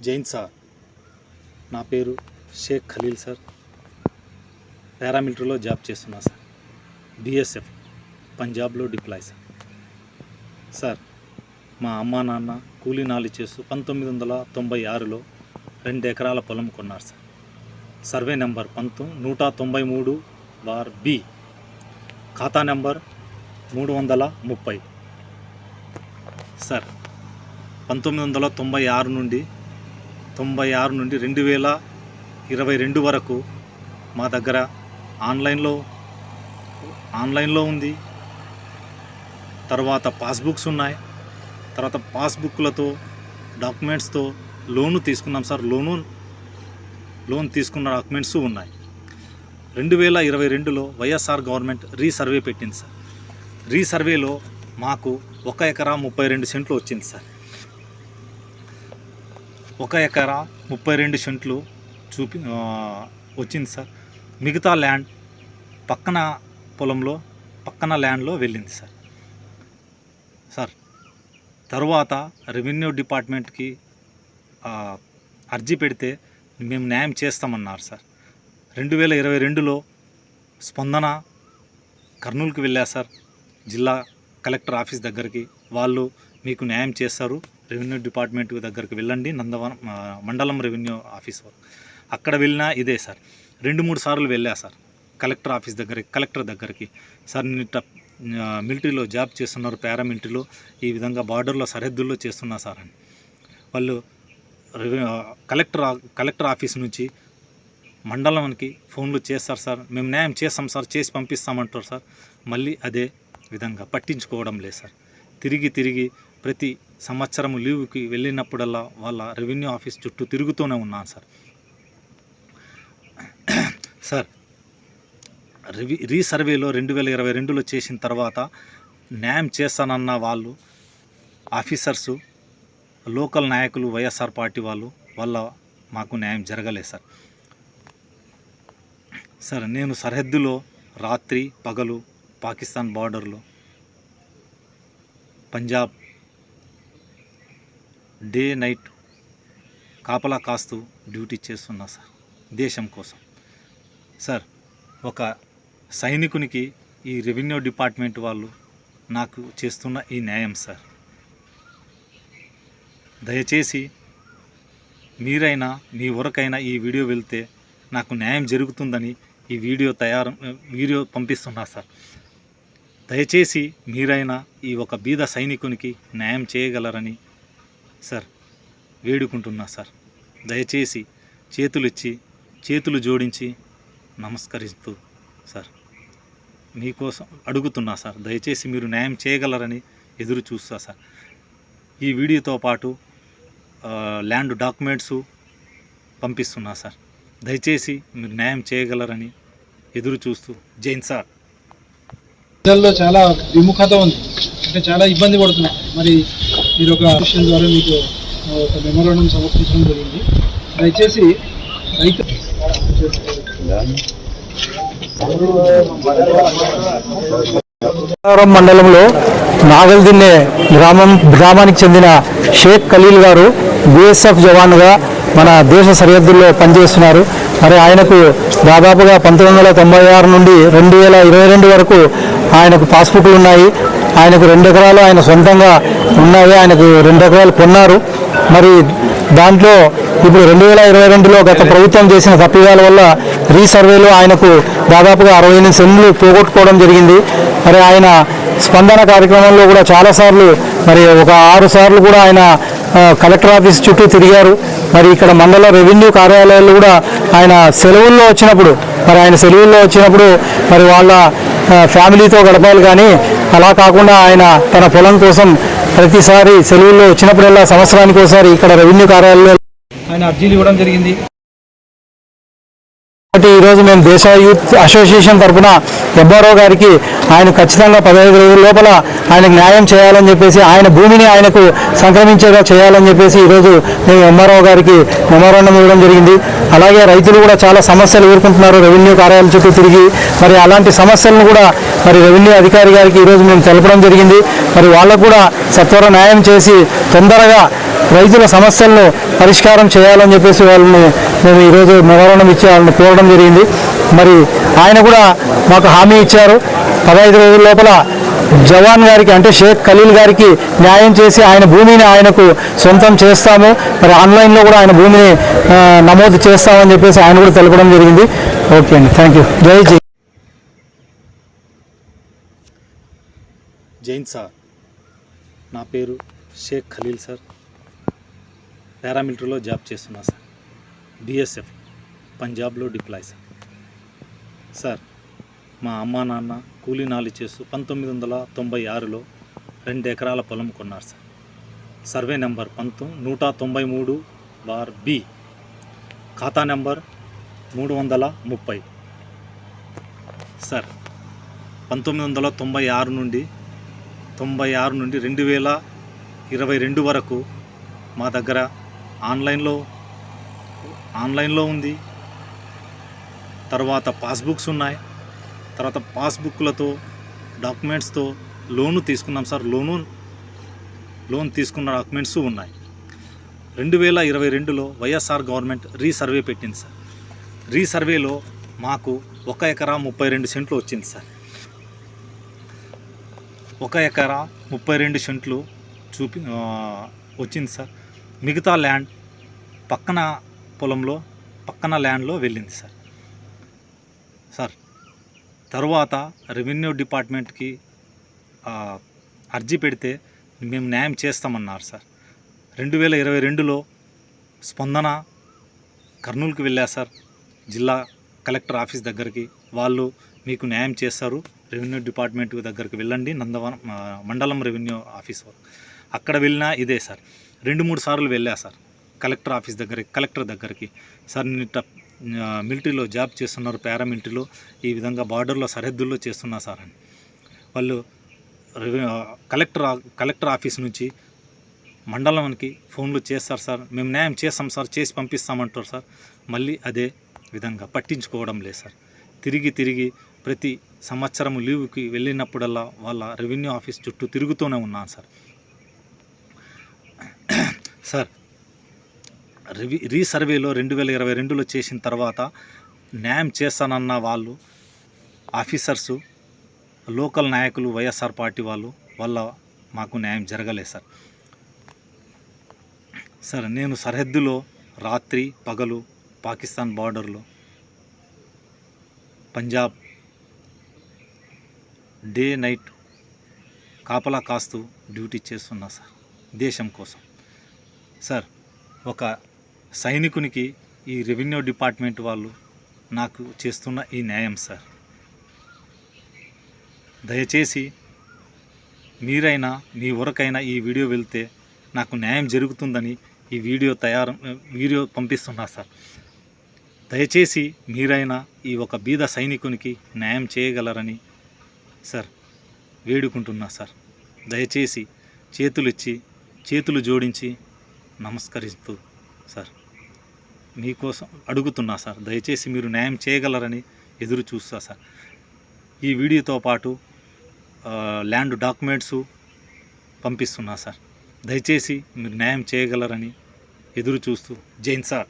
Jain sir నా పేరు Sheikh Khaleel sir పారామిలిటరీలో జాబ్ చేస్తున్నా సార్. బిఎస్ఎఫ్ పంజాబ్లో డిప్లాయ్ సార్. సార్ మా అమ్మా నాన్న కూలీ నాలి చేస్తూ పంతొమ్మిది వందల తొంభై ఆరులో రెండు ఎకరాల పొలం కొన్నారు సార్. సర్వే నెంబర్ పంతొమ్మిది నూట తొంభై మూడు బార్ బి. ఖాతా నెంబర్ మూడు వందల ముప్పై. సార్ పంతొమ్మిది వందల తొంభై ఆరు నుండి తొంభై ఆరు నుండి రెండు వేల ఇరవై రెండు వరకు మా దగ్గర ఆన్లైన్లో ఆన్లైన్లో ఉంది. తర్వాత పాస్బుక్స్ ఉన్నాయి. తర్వాత పాస్బుక్లతో డాక్యుమెంట్స్తో లోను తీసుకున్నాం సార్. లోను లోన్ తీసుకున్న డాక్యుమెంట్స్ ఉన్నాయి. రెండు వేల ఇరవై రెండులో వైఎస్ఆర్ గవర్నమెంట్ రీసర్వే పెట్టింది సార్. రీసర్వేలో మాకు ఒక ఎకరా ముప్పై రెండు సెంట్లు వచ్చింది సార్. ఒక ఎకరా ముప్పై రెండు సెంట్లు చూపి వచ్చింది సార్. మిగతా ల్యాండ్ పక్కన పొలంలో పక్కన ల్యాండ్లో వెళ్ళింది సార్. సార్ తరువాత రెవెన్యూ డిపార్ట్మెంట్కి అర్జీ పెడితే మేము న్యాయం చేస్తామన్నారు సార్. రెండు వేల ఇరవై రెండులో స్పందన కర్నూలుకి వెళ్ళా సార్. జిల్లా కలెక్టర్ ఆఫీస్ దగ్గరికి వాళ్ళు మీకు న్యాయం చేస్తారు. రెవెన్యూ డిపార్ట్మెంట్ దగ్గరికి వెళ్ళండి. నందవరం మండలం రెవెన్యూ ఆఫీస్ అక్కడ వెళ్ళినా ఇదే సార్. రెండు మూడు సార్లు వెళ్ళా సార్. కలెక్టర్ ఆఫీస్ దగ్గరికి కలెక్టర్ దగ్గరికి. సార్ నేను మిలిటరీలో జాబ్ చేస్తున్నారు పారామిలిటరీలో. ఈ విధంగా బార్డర్లో సరిహద్దుల్లో చేస్తున్నా సార్ అని. వాళ్ళు కలెక్టర్ కలెక్టర్ ఆఫీస్ నుంచి మండలానికి ఫోన్లు చేస్తారు సార్. మేము న్యాయం చేస్తాం సార్ చేసి పంపిస్తామంటారు సార్. మళ్ళీ అదే విధంగా పట్టించుకోవడం లేదు సార్. తిరిగి తిరిగి ప్రతి సంవత్సరం లీవ్కి వెళ్ళినప్పుడల్లా వాళ్ళ రెవెన్యూ ఆఫీస్ చుట్టూ తిరుగుతూనే ఉన్నాను సార్. సార్ రివి రీసర్వేలో రెండు వేల ఇరవై రెండులో చేసిన తర్వాత న్యాయం చేస్తానన్న వాళ్ళు ఆఫీసర్సు లోకల్ నాయకులు వైఎస్ఆర్ పార్టీ వాళ్ళు వల్ల మాకు న్యాయం జరగలేదు సార్. సార్ నేను సరిహద్దులో రాత్రి పగలు పాకిస్తాన్ బార్డర్లో పంజాబ్ డే నైట్ కాపలా కాస్తూ డ్యూటీ చేస్తున్నా సార్. దేశం కోసం. సార్ ఒక సైనికునికి ఈ రెవెన్యూ డిపార్ట్మెంట్ వాళ్ళు నాకు చేస్తున్న ఈ న్యాయం సార్. దయచేసి మీరైనా మీ వరకైనా ఈ వీడియో వెళ్తే నాకు న్యాయం జరుగుతుందని ఈ వీడియో తయారు వీడియో పంపిస్తున్నా సార్. దయచేసి మీరైనా ఈ ఒక బీద సైనికునికి న్యాయం చేయగలరని సార్ వేడుకుంటున్నా సార్. దయచేసి చేతులు ఇచ్చి చేతులు జోడించి నమస్కరిస్తూ సార్ మీకోసం అడుగుతున్నా సార్ దయచేసి మీరు న్యాయం చేయగలరని ఎదురు చూస్తా సార్. ఈ వీడియోతో పాటు ల్యాండ్ డాక్యుమెంట్స్ పంపిస్తున్నా సార్. దయచేసి మీరు న్యాయం చేయగలరని ఎదురు చూస్తూ జైన్ సార్. ప్రజల్లో చాలా విముఖత ఉంది. అంటే చాలా ఇబ్బంది పడుతున్నారు మరి మీరు ఒక విషయం ద్వారా మీకు ఒక మెమోరాండం సమర్పించడం జరిగింది. దయచేసి మండలంలో నాగల్దిన్నె గ్రామం గ్రామానికి చెందిన షేక్ ఖలీల్ గారు బిఎస్ఎఫ్ జవాన్గా మన దేశ సరిహద్దుల్లో పనిచేస్తున్నారు. మరి ఆయనకు దాదాపుగా పంతొమ్మిది వందల తొంభై ఆరు నుండి రెండు వేల ఇరవై రెండు వరకు ఆయనకు పాస్బుక్లు ఉన్నాయి. ఆయనకు రెండు ఎకరాలు ఆయన సొంతంగా ఉన్నాయి. ఆయనకు రెండు ఎకరాలు కొన్నారు. మరి దాంట్లో ఇప్పుడు రెండు వేల ఇరవై రెండులో గత ప్రభుత్వం చేసిన తప్పిదాల వల్ల రీసర్వేలో ఆయనకు దాదాపుగా అరవై ఎనిమిది సెంట్లు పోగొట్టుకోవడం జరిగింది. మరి ఆయన స్పందన కార్యక్రమంలో కూడా చాలాసార్లు మరి ఒక ఆరు సార్లు కూడా ఆయన కలెక్టర్ ఆఫీస్ చుట్టూ తిరిగారు. మరి ఇక్కడ మండల రెవెన్యూ కార్యాలయాల్లో కూడా ఆయన సెలవుల్లో వచ్చినప్పుడు మరి ఆయన సెలవుల్లో వచ్చినప్పుడు మరి వాళ్ళ ఫ్యామిలీతో గడపాలి కానీ అలా కాకుండా ఆయన తన పొలం కోసం ప్రతిసారి సెలవుల్లో వచ్చినప్పుడల్లా సంవత్సరానికి ఒకసారి ఇక్కడ రెవెన్యూ కార్యాలయంలో ఆయన అర్జీలు ఇవ్వడం జరిగింది. కాబట్టి ఈరోజు మేము దేశ యూత్ అసోసియేషన్ తరఫున ఎబ్బారావు గారికి ఆయన ఖచ్చితంగా పదహైదు రోజుల లోపల ఆయనకు న్యాయం చేయాలని చెప్పేసి ఆయన భూమిని ఆయనకు సంక్రమించేలా చేయాలని చెప్పేసి ఈరోజు మేము ఎంఆర్ఓ గారికి మెమోరాండం ఇవ్వడం జరిగింది. అలాగే రైతులు కూడా చాలా సమస్యలు ఎదుర్కొంటున్నారు రెవెన్యూ కార్యాలయం చుట్టూ తిరిగి. మరి అలాంటి సమస్యలను కూడా మరి రెవెన్యూ అధికారి గారికి ఈరోజు మేము తెలపడం జరిగింది. మరి వాళ్ళకు కూడా సత్వర న్యాయం చేసి తొందరగా రైతుల సమస్యలను పరిష్కారం చేయాలని చెప్పేసి వాళ్ళని మేము ఈరోజు నివారణం ఇచ్చి వాళ్ళని కోరడం జరిగింది. మరి ఆయన కూడా మాకు హామీ ఇచ్చారు. పదహైదు రోజుల లోపల జవాన్ గారికి అంటే షేక్ ఖలీల్ గారికి న్యాయం చేసి ఆయన భూమిని ఆయనకు సొంతం చేస్తాము. మరి ఆన్లైన్లో కూడా ఆయన భూమిని నమోదు చేస్తామని చెప్పేసి ఆయన కూడా తెలపడం జరిగింది. ఓకే అండి. Thank you. జై జై. జైన్ సార్. నా పేరు షేక్ ఖలీల్ సార్. పారామిలిటరీలో జాబ్ చేస్తున్నా సార్. బిఎస్ఎఫ్ పంజాబ్లో డిప్లాయ్ సార్. సార్ మా అమ్మా నాన్న కూలీ నాలి చేస్తూ పంతొమ్మిది వందల తొంభై ఆరులో రెండు ఎకరాల పొలం కొన్నారు సార్. సర్వే నెంబర్ పంతొమ్మిది నూట తొంభై మూడు బార్ బి. ఖాతా నెంబర్ మూడు వందల ముప్పై. సార్ పంతొమ్మిది వందల తొంభై ఆరు నుండి తొంభై ఆరు నుండి రెండు వేల ఇరవై రెండు వరకు మా దగ్గర ఆన్లైన్లో ఆన్లైన్లో ఉంది. తర్వాత పాస్బుక్స్ ఉన్నాయి. తర్వాత పాస్బుక్లతో డాక్యుమెంట్స్తో లోను తీసుకున్నాం సార్. లోను లోన్ తీసుకున్న డాక్యుమెంట్స్ ఉన్నాయి. రెండు వేల ఇరవై రెండులో వైఎస్ఆర్ గవర్నమెంట్ రీసర్వే పెట్టింది సార్. రీసర్వేలో మాకు ఒక ఎకరా ముప్పై రెండు సెంట్లు వచ్చింది సార్. ఒక ఎకరా ముప్పై రెండు సెంట్లు చూపి వచ్చింది సార్. మిగతా ల్యాండ్ పక్కన పొలంలో పక్కన ల్యాండ్లో వెళ్ళింది సార్. సార్ తరువాత రెవెన్యూ డిపార్ట్మెంట్కి అర్జీ పెడితే మేము న్యాయం చేస్తామన్నారు సార్. రెండు వేల ఇరవై రెండులో స్పందన కర్నూలుకి వెళ్ళా సార్. జిల్లా కలెక్టర్ ఆఫీస్ దగ్గరికి వాళ్ళు మీకు న్యాయం చేస్తారు. రెవెన్యూ డిపార్ట్మెంట్ దగ్గరికి వెళ్ళండి. నందవనం మండలం రెవెన్యూ ఆఫీస్ అక్కడ వెళ్ళినా ఇదే సార్. రెండు మూడు సార్లు వెళ్ళా సార్. కలెక్టర్ ఆఫీస్ దగ్గరికి కలెక్టర్ దగ్గరికి. సార్ నేను ఇట్లా, మిలిటరీలో జాబ్ చేస్తున్నారు పారామిలిటరీలో. ఈ విధంగా బార్డర్లో సరిహద్దుల్లో చేస్తున్నా సార్ అని. వాళ్ళు కలెక్టర్ ఆ- కలెక్టర్ ఆఫీస్ నుంచి మండలానికి ఫోన్లు చేస్తారు సార్. మేము న్యాయం చేస్తాం సార్ చేసి పంపిస్తామంటారు సార్. మళ్ళీ అదే విధంగా పట్టించుకోవడం లేదు సార్. తిరిగి తిరిగి ప్రతి సంవత్సరం లీవ్కి వెళ్ళినప్పుడల్లా వాళ్ళ రెవెన్యూ ఆఫీస్ చుట్టూ తిరుగుతూనే ఉన్నాను సార్. సార్ రివి రీసర్వేలో రెండు వేల ఇరవై రెండులో చేసిన తర్వాత న్యాయం చేస్తానన్న వాళ్ళు ఆఫీసర్సు లోకల్ నాయకులు వైఎస్ఆర్ పార్టీ వాళ్ళు వల్ల మాకు న్యాయం జరగలేదు సార్. సార్ నేను సరిహద్దులో రాత్రి పగలు పాకిస్తాన్ బార్డర్లో పంజాబ్ డే నైట్ కాపలా కాస్తూ డ్యూటీ చేస్తున్నా సార్ దేశం కోసం. సార్ ఒక సైనికునికి ఈ రెవెన్యూ డిపార్ట్మెంట్ వాళ్ళు నాకు చేస్తున్న ఈ న్యాయం సార్. దయచేసి మీరైనా మీ వరకైనా ఈ వీడియో వెళ్తే నాకు న్యాయం జరుగుతుందని ఈ వీడియో తయారు వీడియో పంపిస్తున్నా సార్. దయచేసి మీరైనా ఈ ఒక బీద సైనికునికి న్యాయం చేయగలరని సార్ వేడుకుంటున్నా సార్. దయచేసి చేతులు ఇచ్చి చేతులు జోడించి నమస్కరిస్తూ సార్ మీకోసం అడుగుతున్నా సార్. దయచేసి మీరు న్యాయం చేయగలరని ఎదురు చూస్తా సార్. ఈ వీడియోతో పాటు ల్యాండ్ డాక్యుమెంట్స్ పంపిస్తున్నా సార్. దయచేసి మీరు న్యాయం చేయగలరని ఎదురు చూస్తూ జైన్ సార్.